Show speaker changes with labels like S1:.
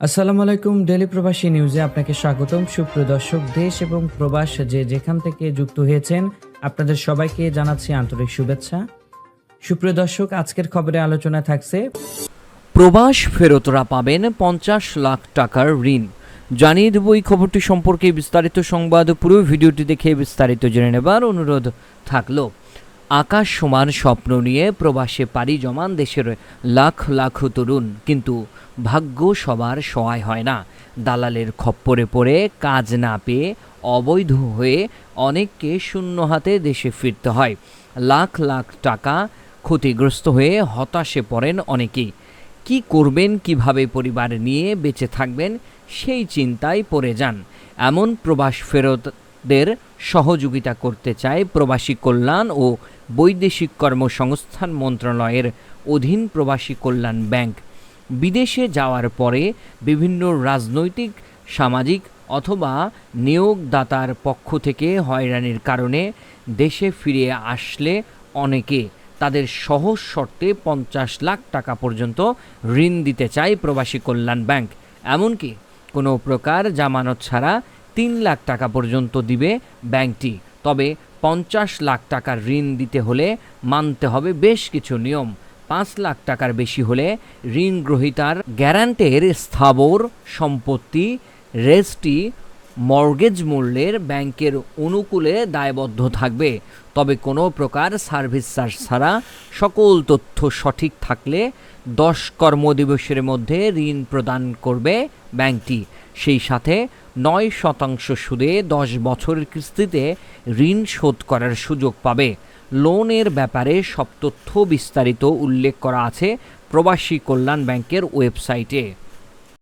S1: আসসালামু আলাইকুম ডেলি প্রবাসী নিউজে আপনাকে স্বাগতম। সুপ্রিয় দর্শক, দেশ এবং প্রবাস যে যেখান থেকে যুক্ত হয়েছেন, আপনাদের সবাইকে জানাচ্ছি আন্তরিক শুভেচ্ছা। সুপ্রিয় দর্শক, আজকের খবরে আলোচনা থাকছে
S2: প্রবাস ফেরতরা পাবেন পঞ্চাশ লাখ টাকার ঋণ। জানিয়ে দেব এই খবরটি সম্পর্কে বিস্তারিত সংবাদ। পুরো ভিডিওটি দেখে বিস্তারিত জেনে নেবার অনুরোধ থাকল। আকাশ সমান স্বপ্ন নিয়ে প্রবাসে পাড়ি জমান দেশের লাখ লাখ তরুণ। কিন্তু ভাগ্য সবার সহায় হয় না। দালালের খপ্পরে পড়ে কাজ না পেয়ে অবৈধ হয়ে অনেককে শূন্য হাতে দেশে ফিরতে হয়। লাখ লাখ টাকা ক্ষতিগ্রস্ত হয়ে হতাশে পড়েন অনেকেই। কি করবেন, কীভাবে পরিবার নিয়ে বেঁচে থাকবেন, সেই চিন্তায় পড়ে যান। এমন প্রবাস ফেরতদের সহযোগিতা করতে চায় প্রবাসী কল্যাণ ও বৈদেশিক কর্মসংস্থান মন্ত্রণালয়ের অধীন প্রবাসী কল্যাণ ব্যাংক। বিদেশে যাওয়ার পরে বিভিন্ন রাজনৈতিক, সামাজিক অথবা নিয়োগদাতার পক্ষ থেকে হয়রানির কারণে দেশে ফিরে আসলে অনেকে তাদের সহজ শর্তে পঞ্চাশ লাখ টাকা পর্যন্ত ঋণ দিতে চায় প্রবাসী কল্যাণ ব্যাংক। এমনকি কোনো প্রকার জামানত ছাড়া তিন লাখ টাকা পর্যন্ত দিবে ব্যাংকটি। তবে পঞ্চাশ লাখ টাকার ঋণ দিতে হলে মানতে হবে বেশ কিছু নিয়ম। পাঁচ লাখ টাকার বেশি হলে ঋণ গ্রহীতার গ্যারান্টের স্থাবর সম্পত্তি রেজিস্ট্রি মর্গেজ মূল্যের ব্যাংকের অনুকূলে দায়বদ্ধ থাকবে। তবে কোনো প্রকার সার্ভিস চার্জ ছাড়া সকল তথ্য সঠিক থাকলে দশ কর্মদিবসের মধ্যে ঋণ প্রদান করবে ব্যাংকটি। সেই সাথে নয় শতাংশ সুদে দশ বছরের কিস্তিতে ঋণ শোধ করার সুযোগ পাবে। লোনের ব্যাপারে সব তথ্য বিস্তারিত উল্লেখ করা আছে প্রবাসী কল্যাণ ব্যাংকের ওয়েবসাইটে।